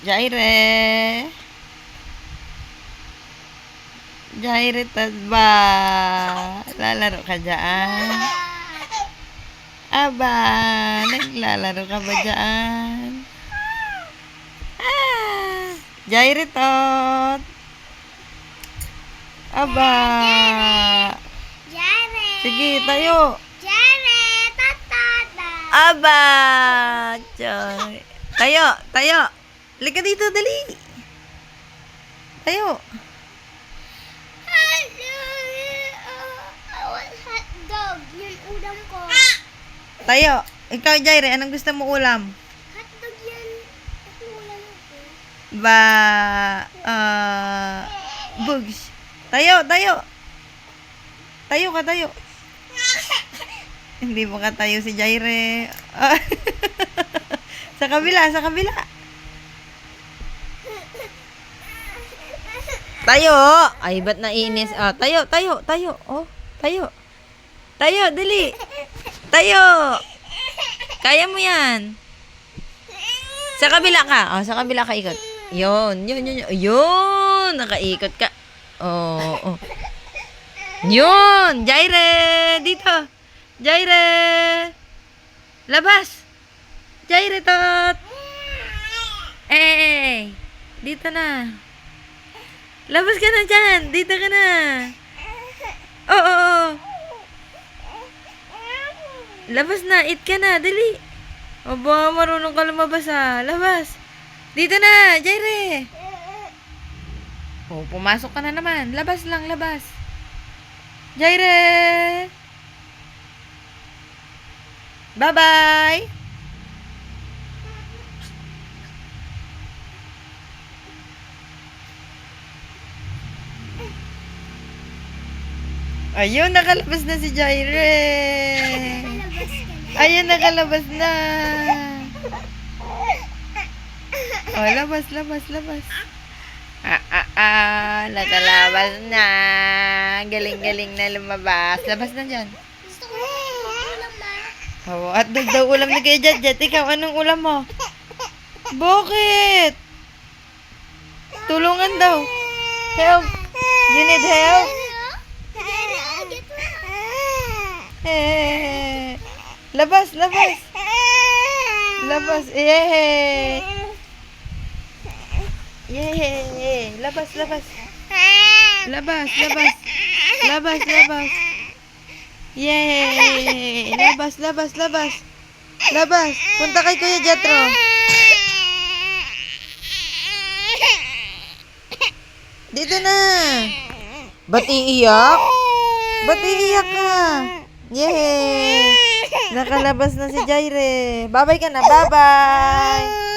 Jaire. Jaire ba? Lalaro ka dyan? Aba, naglalaro ka ba dyan? Ah, Jaire tot. Aba. Jare! Sige, tayo. Jare! Tatata! Aba! Choy. Tayo, tayo. Lika dito, dali. Tayo. Uh. Tayo. Ikaw, Jaire, anong gusto mo ulam? Hot dog yan. Ako ulam ko. Ba, ah, bugs. Tayo, tayo. Tayo ka, tayo. Hindi mo ka tayo si Jaire. Sa kabila, sa kabila. Tayo! Ay, ba't nainis? Ah, tayo, tayo, tayo. Oh, tayo. Tayo, dali. Tayo. Kaya mo yan. Sa kabila ka. Oh, sa kabila ka ikot. Yun, yun, yun, yun. Yun, nakaikot ka. Oh, oh. Yun, Jaire, dito. Jaire. Labas. Jaire, tot. Eh, dito na. Labas ka na dyan. Dito ka na. Oo, oh, oo, oh, Labas na. Eat ka na. Dali. Aba, marunong ka lumabas ah. Labas. Dito na, Jaire. Oh, pumasok ka na naman. Labas lang, labas. Jaire. Bye-bye. Ayun, nakalabas na si Jaire. Na. Ayun, nakalabas na. Oh, labas, labas, labas. Ah, ah, ah, nakalabas na. Galing-galing na lumabas. Labas na dyan. Gusto ko. Oh, at daw ulam ni kay Jet Jet. Ikaw, anong ulam mo? Bakit? Tulungan daw. Help. You need help? Eh, labas, labas. Labas. Eh. Yay! Labas, labas. Labas, labas. Labas, labas. Yay! Labas, labas, labas. Labas. Punta kay Kuya Jetro. Dito na. Ba't iiyak? Ba't iiyak ka? Yay! Nakalabas na si Jaire. Bye-bye ka na. Bye-bye.